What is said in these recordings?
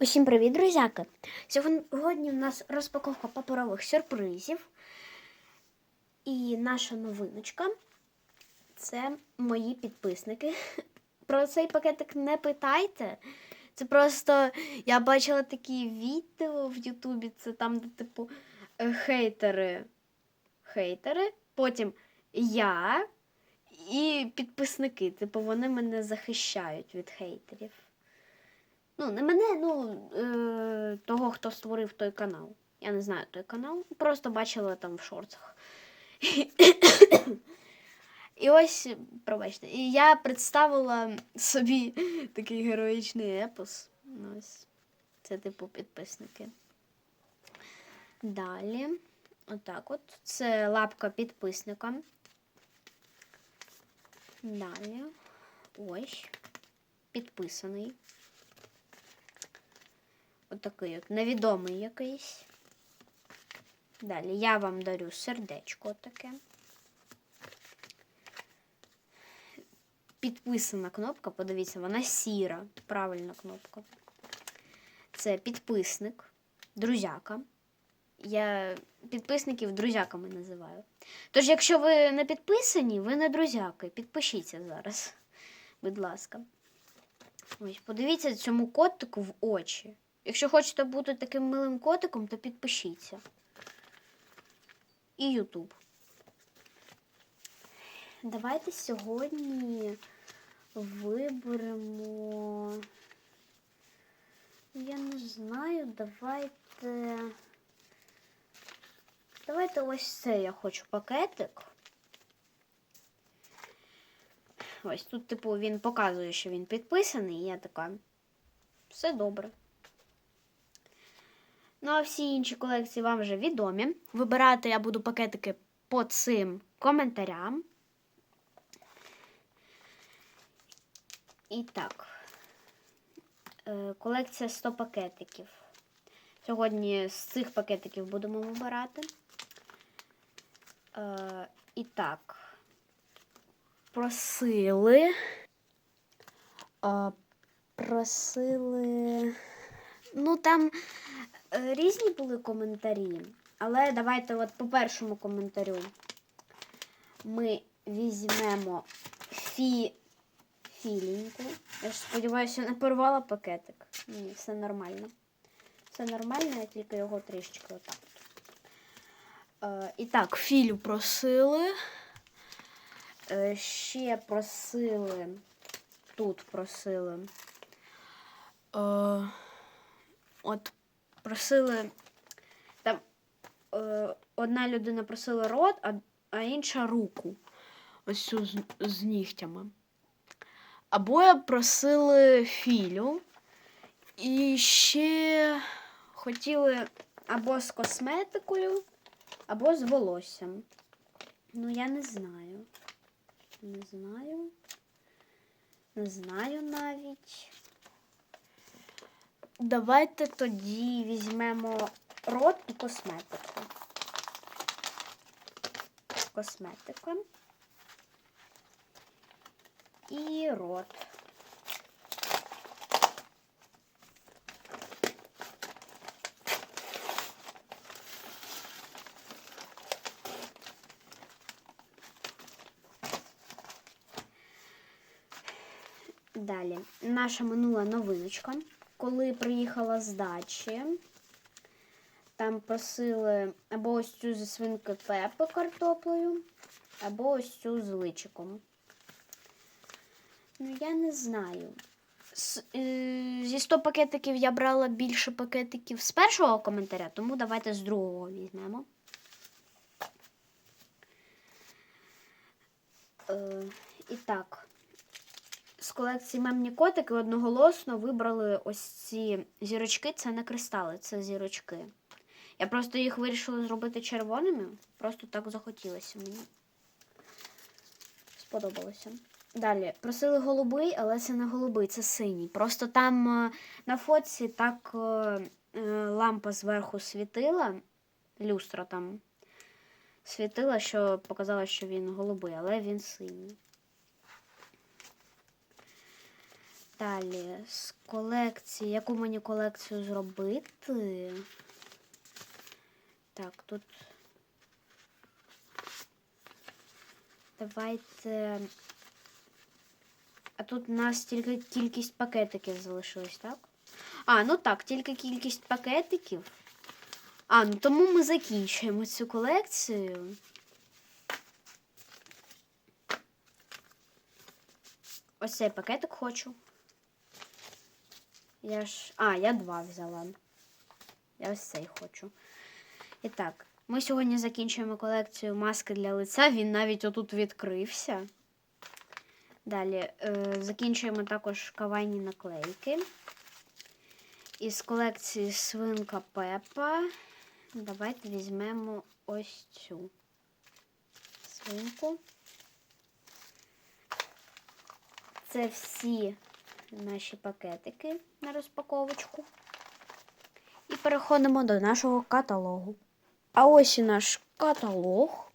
Усім привіт, друзяки! Сьогодні у нас розпаковка паперових сюрпризів. І наша новиночка це мої підписники. Про цей пакетик не питайте. Це просто я бачила такі відео в Ютубі. Це там, де, типу, хейтери. Хейтери. Потім я і підписники. Типу, вони мене захищають від хейтерів. Ну, не мене, ну е, того, хто створив той канал. Я не знаю той канал. Просто бачила там в шорцах. І ось, пробачте, і я представила собі такий героїчний епос. Ось. Це типу підписники. Далі. Отак от. Це лапка підписника. Далі. Ось. Підписаний. Отакий от, невідомий якийсь. Далі я вам дарю сердечко таке. Підписана кнопка, подивіться, вона сіра. Правильна кнопка. Це підписник, друзяка. Я підписників друзяками називаю. Тож, якщо ви не підписані, ви не друзяки. Підпишіться зараз, будь ласка. Ось, подивіться цьому котику в очі. Якщо хочете бути таким милим котиком, то підпишіться. І Ютуб. Давайте сьогодні виберемо. Я не знаю, давайте. Давайте ось це я хочу пакетик. Ось тут, типу, він показує, що він підписаний, і я така. Все добре. Ну, а всі інші колекції вам вже відомі. Вибирати я буду пакетики по цим коментарям. І так, е, колекція 100 пакетиків. Сьогодні з цих пакетиків будемо вибирати. Е, І так, просили. Е, Просили. Ну, там різні були коментарі, але давайте от по першому коментарю ми візьмемо фі... філіньку. Я ж сподіваюся, не порвала пакетик. Ні, все нормально. Все нормально, я тільки його трішечки отак. Е, і так, філю просили. Е, ще просили. Тут просили. Е, от просили. Там е, одна людина просила рот, а, а інша руку. Ось цю з, з нігтями. Обоє просили філю. І ще хотіли або з косметикою, або з волоссям. Ну, я не знаю. Не знаю. Не знаю навіть. Давайте тоді візьмемо рот і косметику. Косметика. І рот. Далі, наша минула новиночка. Коли приїхала з дачі, там просили або ось цю зі свинки Пепи картоплею, або ось цю з личиком. Ну, я не знаю. З, е, зі 100 пакетиків я брала більше пакетиків з першого коментаря, тому давайте з другого візьмемо. Е, і так, з колекції мемні котики одноголосно вибрали ось ці зірочки. Це не кристали, це зірочки. Я просто їх вирішила зробити червоними. Просто так захотілося мені. Сподобалося. Далі, просили голубий, але це не голубий, це синій. Просто там е, на фотці так е, е, лампа зверху світила, люстра там світила, що показала, що він голубий, але він синій. Далі з колекції. Яку мені колекцію зробити? Так, тут. Давайте. А тут у нас тільки кількість пакетиків залишилось, так? А, ну так, тільки кількість пакетиків. А, ну тому ми закінчуємо цю колекцію. Ось цей пакетик хочу. Я ж. А, я два взяла. Я ось цей хочу. І так, ми сьогодні закінчуємо колекцію маски для лиця. Він навіть отут відкрився. Далі е, закінчуємо також кавайні наклейки. Із колекції свинка Пепа. Давайте візьмемо ось цю свинку. Це всі наші пакетики на розпаковочку. І переходимо до нашого каталогу. А ось і наш каталог.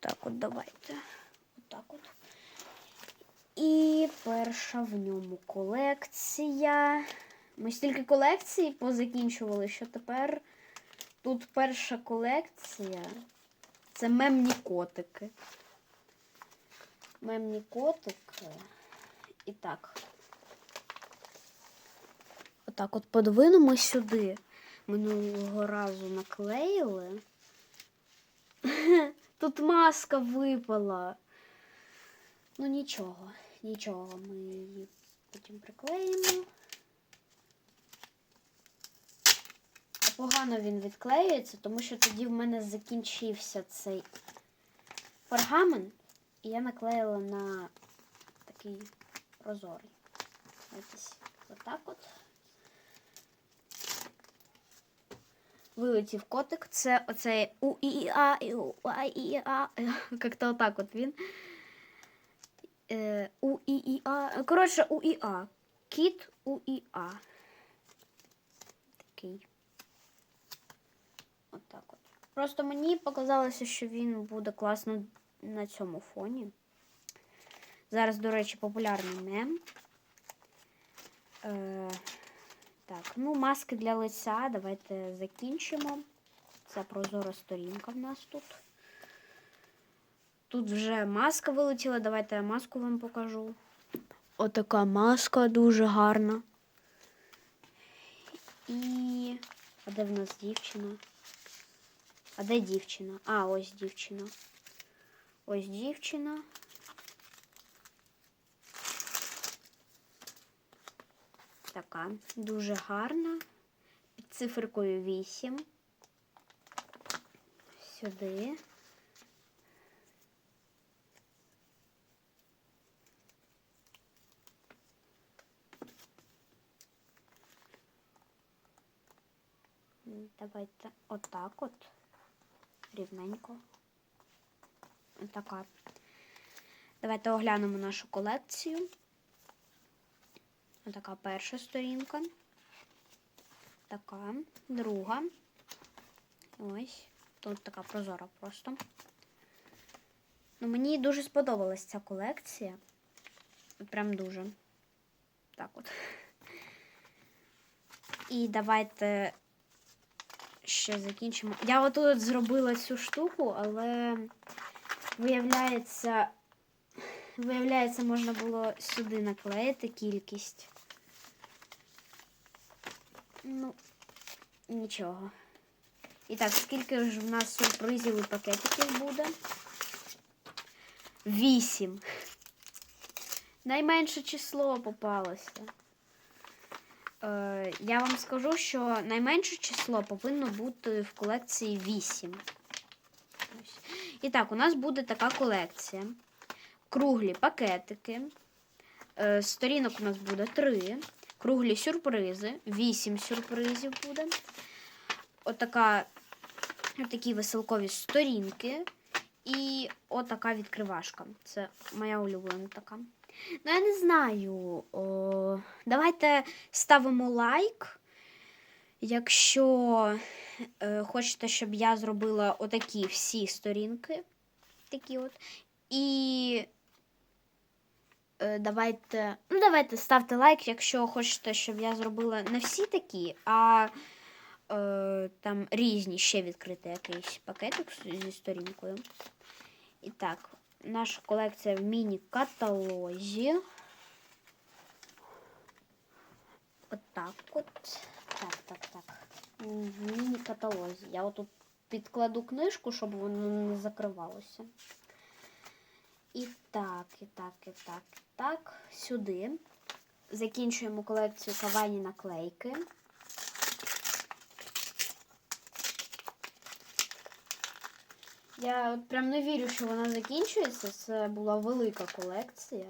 Так, от давайте. Отак от. І перша в ньому колекція. Ми стільки колекцій позакінчували, що тепер тут перша колекція. Це мемні котики. Мемні котики. І так. Отак от подвинемо сюди. Минулого разу наклеїли. Тут маска випала. Ну нічого, нічого, ми її потім приклеїмо. Погано він відклеюється, тому що тоді в мене закінчився цей пергамент, і я наклеїла на такий прозорий. Ось отак от. Вилетів котик. Це оцей у-і-а, і у-а-і-а. Як-то отак от він. Е, У-і-і-а. Коротше, у-і-а. Кіт у-і-а. Такий. Отак от. Просто мені показалося, що він буде класно на цьому фоні. Зараз, до речі, популярний мем. Е, так, ну, маски для лиця. Давайте закінчимо. Це прозора сторінка в нас тут. Тут вже маска вилетіла. Давайте я маску вам покажу. Отака маска дуже гарна. І. А де в нас дівчина? А де дівчина? А, ось дівчина. Ось дівчина. Така дуже гарна. Під циферкою 8. Сюди. Давайте отак от. Рівненько. Отака. Давайте оглянемо нашу колекцію. Така перша сторінка. Така, друга. Ось. Тут така прозора просто. Ну, Мені дуже сподобалась ця колекція. Прям дуже. Так от. І давайте ще закінчимо. Я отут зробила цю штуку, але виявляється, виявляється, можна було сюди наклеїти кількість. Ну, нічого. І так, скільки ж в нас сюрпризів і пакетиків буде? Вісім. Найменше число попалося. Е, я вам скажу, що найменше число повинно бути в колекції 8. І так, у нас буде така колекція. Круглі пакетики. Е, сторінок у нас буде 3. Круглі сюрпризи. 8 сюрпризів буде. Отака, отакі веселкові сторінки. І отака відкривашка. Це моя улюблена така. Ну, я не знаю. О, давайте ставимо лайк. Якщо е, хочете, щоб я зробила отакі всі сторінки. Такі от. І давайте, ну, давайте ставте лайк, якщо хочете, щоб я зробила не всі такі, а е, там різні ще відкрити якийсь пакетик зі сторінкою. І так, наша колекція в міні-каталозі. От от. Так, так, так. В міні-каталозі. Я отут підкладу книжку, щоб воно не закривалося. І так, і так, і так, і так. Сюди. Закінчуємо колекцію кавайні наклейки. Я от прям не вірю, що вона закінчується. Це була велика колекція.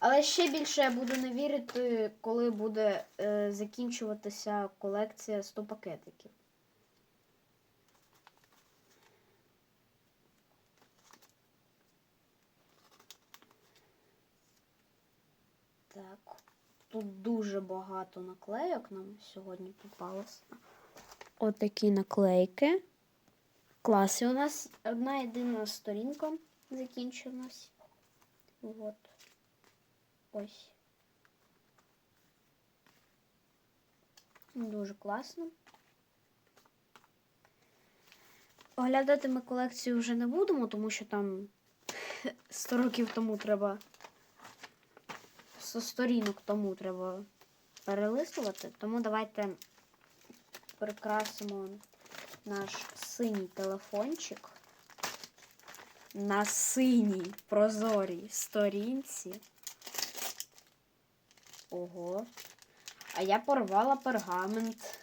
Але ще більше я буду не вірити, коли буде е, закінчуватися колекція 100 пакетиків. Так, тут дуже багато наклейок нам сьогодні попалося. Отакі наклейки. Клас. І у нас одна єдина сторінка закінчилась. Вот. Ось. Дуже класно. Оглядати ми колекцію вже не будемо, тому що там 100 років тому треба. 100 сторінок тому треба перелистувати. Тому давайте прикрасимо наш синій телефончик на синій прозорій сторінці. Ого. А я порвала пергамент.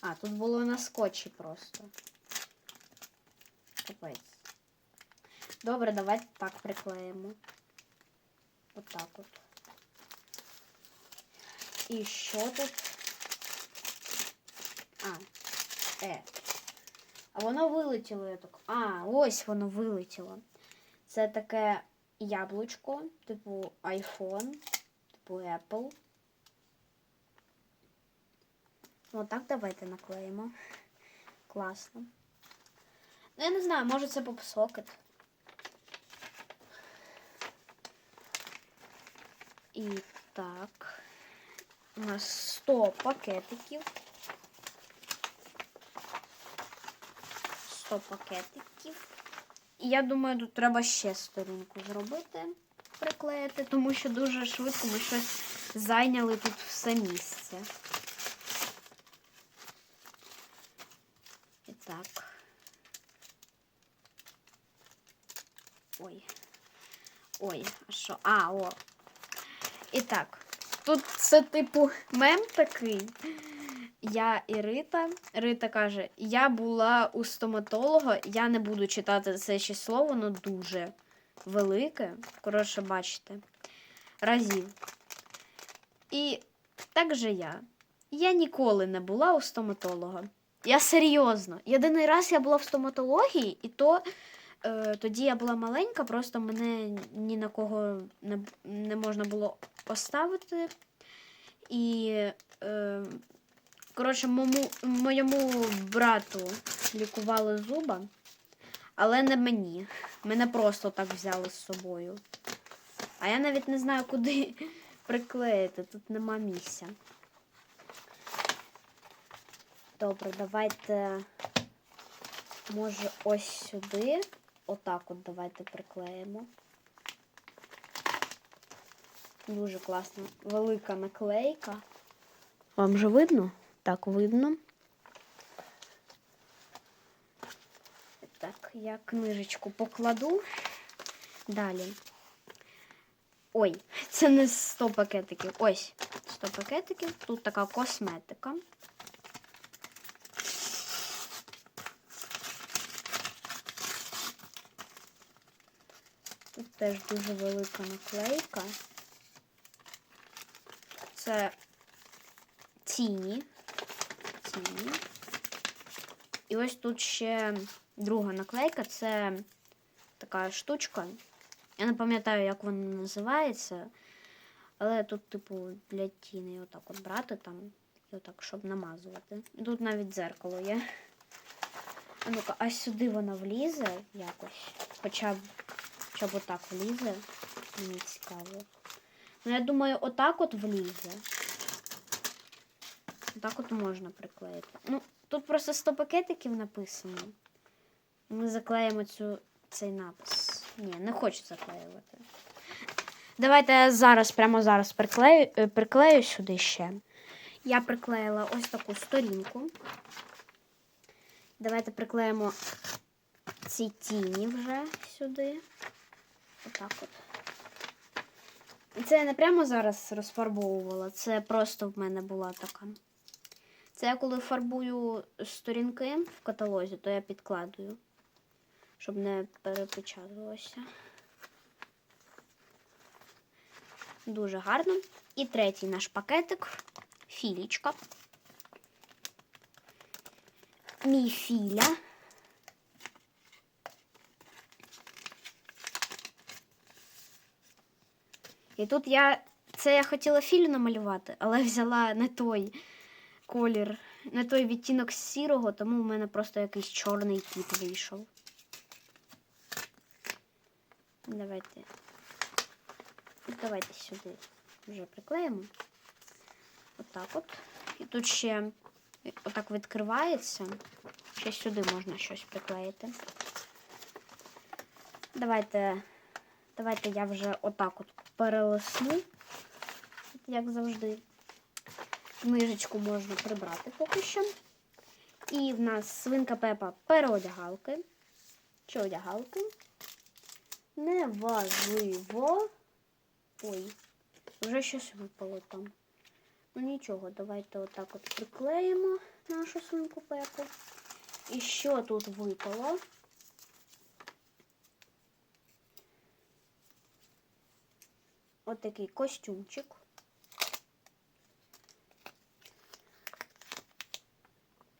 А, тут було на скотчі просто. Капець. Добре, давайте так приклеїмо. Отак от. І що тут? А, е. А воно вилетіло, я так. А, ось воно вилетіло. Це таке яблучко, типу iPhone, типу Apple. Отак давайте наклеїмо. Класно. Ну, я не знаю, може це попсокет. І так. У нас 100 пакетиків. 100 пакетиків. І я думаю, тут треба ще сторінку зробити, приклеїти, тому що дуже швидко ми щось зайняли тут все місце. І так. Ой. Ой, а що? А, о. І так. Тут це типу мем такий. Я і Рита. Рита каже: Я була у стоматолога, я не буду читати це число, воно дуже велике. Коротше, бачите, разів. І так же я. Я ніколи не була у стоматолога. Я серйозно. Єдиний раз я була в стоматології, і то е, тоді я була маленька, просто мене ні на кого не, не можна було поставити. І, е, коротше, мому, моєму брату лікували зуба, але не мені. Мене просто так взяли з собою. А я навіть не знаю, куди приклеїти. Тут нема місця. Добре, давайте, може, ось сюди. Отак от давайте приклеїмо. Дуже класно. Велика наклейка. Вам же видно? Так, видно. Так, я книжечку покладу. Далі. Ой, це не 100 пакетиків. Ось 100 пакетиків. Тут така косметика. Теж дуже велика наклейка. Це тіні. Тіні. І ось тут ще друга наклейка. Це така штучка. Я не пам'ятаю, як вона називається. Але тут, типу, для тіни отак от брати там. І отак, щоб намазувати. Тут навіть дзеркало є. А ну-ка, а сюди вона влізе якось. Хоча б, хоча б отак влізе. Мені цікаво. Ну, я думаю, отак от влізе. Отак от можна приклеїти. Ну, тут просто 100 пакетиків написано. Ми заклеїмо цю, цей напис. Ні, не хочу заклеювати. Давайте я зараз, прямо зараз приклею, е, приклею сюди ще. Я приклеїла ось таку сторінку. Давайте приклеїмо ці тіні вже сюди. Отак от. Це я не прямо зараз розфарбовувала, це просто в мене була така. Це я коли фарбую сторінки в каталозі, то я підкладую, щоб не перепечатувалося. Дуже гарно. І третій наш пакетик філічка. Мій філя. І тут я. Це я хотіла філю намалювати, але взяла не той колір, не той відтінок сірого, тому в мене просто якийсь чорний кіт вийшов. Давайте. Давайте сюди вже приклеїмо. Отак от. І тут ще отак відкривається. Ще сюди можна щось приклеїти. Давайте, давайте я вже отак от перелисну, як завжди. Книжечку можна прибрати поки що. І в нас свинка Пепа переодягалки. Чи одягалки? Неважливо. Ой, вже щось випало там. Ну нічого, давайте отак от приклеїмо нашу свинку Пепу. І що тут випало? От такий костюмчик.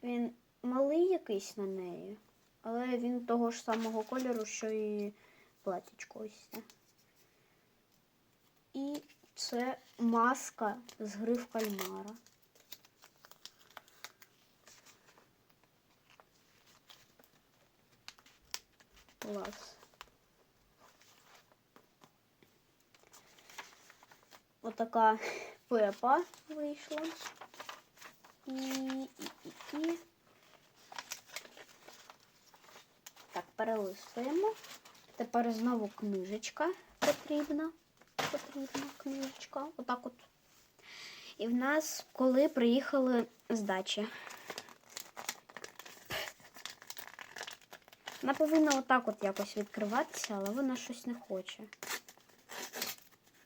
Він малий якийсь на неї, але він того ж самого кольору, що і платічко ось. І це маска з гри кальмара. Клас. Отака пепа вийшла. І, і, і, і. Так, перелистуємо. Тепер знову книжечка потрібна. Потрібна книжечка. Отак от. І в нас, коли приїхали з дачі. Вона повинна отак от якось відкриватися, але вона щось не хоче.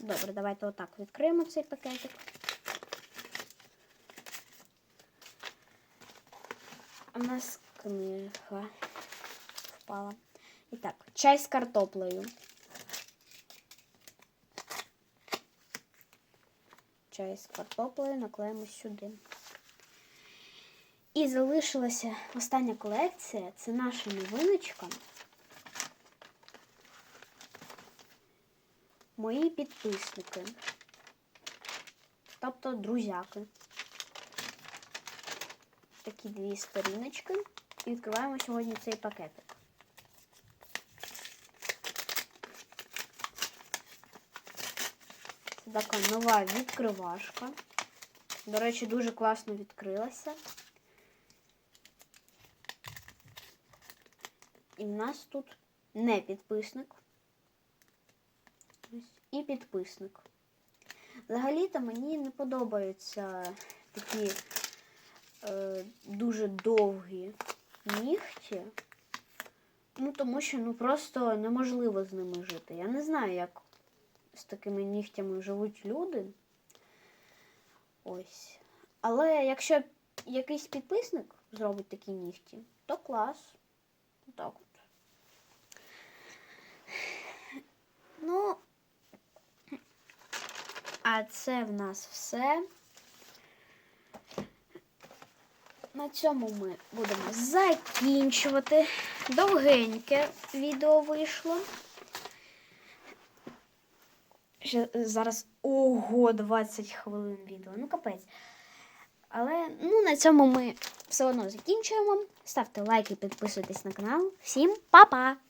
Добре, давайте отак відкриємо цей пакетик. У нас книга впала. І так, чай з картоплею. Чай з картоплею наклеїмо сюди. І залишилася остання колекція. Це наша новиночка. Мої підписники. Тобто друзяки. Такі дві сторіночки. І відкриваємо сьогодні цей пакетик. Це така нова відкривашка. До речі, дуже класно відкрилася. І в нас тут не підписник. І підписник. Взагалі-то мені не подобаються такі е, дуже довгі нігті. Ну, тому що ну, просто неможливо з ними жити. Я не знаю, як з такими нігтями живуть люди. Ось. Але якщо якийсь підписник зробить такі нігті, то клас. Так от. Ну, а це в нас все. На цьому ми будемо закінчувати. Довгеньке відео вийшло. Ще зараз ого, 20 хвилин відео. Ну, капець. Але ну, на цьому ми все одно закінчуємо. Ставте лайки, підписуйтесь на канал. Всім па-па!